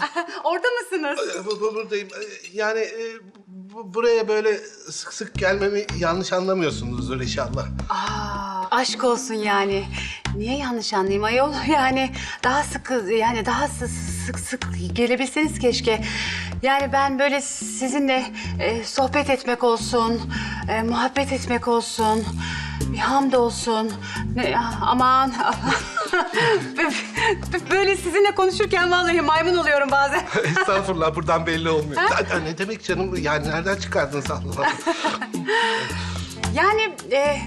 orada mısınız? Ee, bu- bu- Buradayım. Ee, Yani e, bu- buraya böyle sık sık gelmemi yanlış anlamıyorsunuzdur inşallah. Aa, aşk olsun yani. Niye yanlış anlayayım ayol? Yani daha sık yani daha sı- sık sık gelebilseniz keşke. Yani ben böyle sizinle e, sohbet etmek olsun, e, muhabbet etmek olsun, bir hamd olsun. Ne, aman. böyle sizinle konuşurken vallahi maymun oluyorum bazen. Estağfurullah buradan belli olmuyor. Ya, ne demek canım? Yani nereden çıkardınız Allah? Yani e,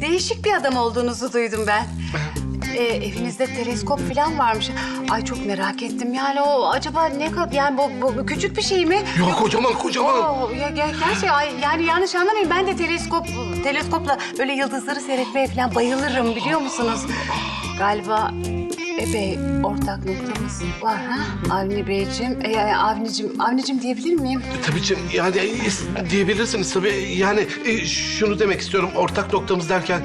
değişik bir adam olduğunuzu duydum ben. E, evinizde teleskop falan varmış. Ay çok merak ettim. Yani o acaba ne kadar yani bu, bu, küçük bir şey mi? Yok kocaman kocaman. Oo, ya, ya, gerçi ay, yani yanlış anlamayın. Ben de teleskop teleskopla böyle yıldızları seyretmeye falan bayılırım biliyor musunuz? Galiba epey ortak noktamız var ha? Avni Beyciğim, e, yani Avnicim, Avnicim diyebilir miyim? Tabii canım yani e, diyebilirsiniz tabii. Yani e, şunu demek istiyorum ortak noktamız derken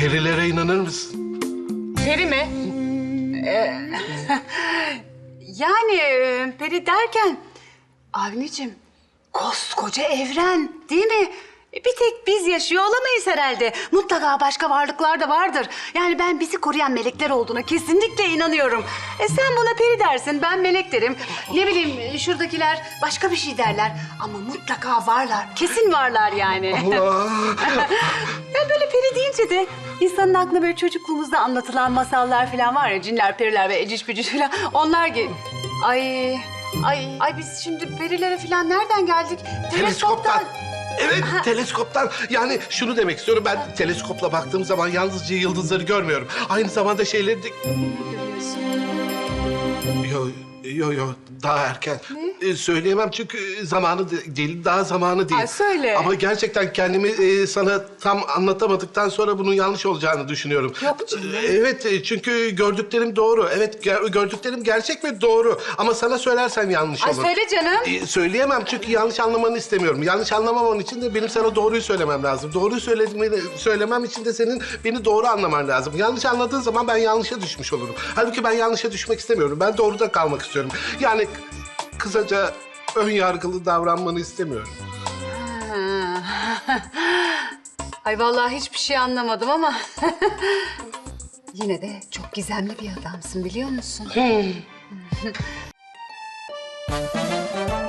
perilere inanır mısın? Peri mi? Ee, yani e, peri derken Avni'cim koskoca evren değil mi? E, Bir tek biz yaşıyor olamayız herhalde. Mutlaka başka varlıklar da vardır. Yani ben bizi koruyan melekler olduğuna kesinlikle inanıyorum. E sen buna peri dersin, ben melek derim. Ne bileyim e, şuradakiler başka bir şey derler. Ama mutlaka varlar, kesin varlar yani. Allah! Ya böyle peri deyince de insanın aklına böyle çocukluğumuzda anlatılan masallar falan var ya cinler, periler ve eciş bücüş falan onlar gel. Ay ay ay biz şimdi perilere falan nereden geldik? Teleskoptan. Evet, teleskoptan. Yani şunu demek istiyorum. Ben teleskopla baktığım zaman yalnızca yıldızları görmüyorum. Aynı zamanda şeyleri de... Yo, yo, yo. Daha erken. Ee, söyleyemem çünkü zamanı de- değil, daha zamanı değil. Ay, söyle. Ama gerçekten kendimi e, sana tam anlatamadıktan sonra bunun yanlış olacağını düşünüyorum. Yok canım. Ee, Evet, e, çünkü gördüklerim doğru. Evet, ger- gördüklerim gerçek ve doğru. Ama sana söylersem yanlış Ay olur. söyle canım. Ee, Söyleyemem çünkü yanlış anlamanı istemiyorum. Yanlış anlamaman için de benim sana doğruyu söylemem lazım. Doğruyu söyleme- söylemem için de senin beni doğru anlaman lazım. Yanlış anladığın zaman ben yanlışa düşmüş olurum. Halbuki ben yanlışa düşmek istemiyorum. Ben doğruda kalmak istiyorum. Yani kısaca ön yargılı davranmanı istemiyorum. Ay vallahi hiçbir şey anlamadım ama yine de çok gizemli bir adamsın biliyor musun?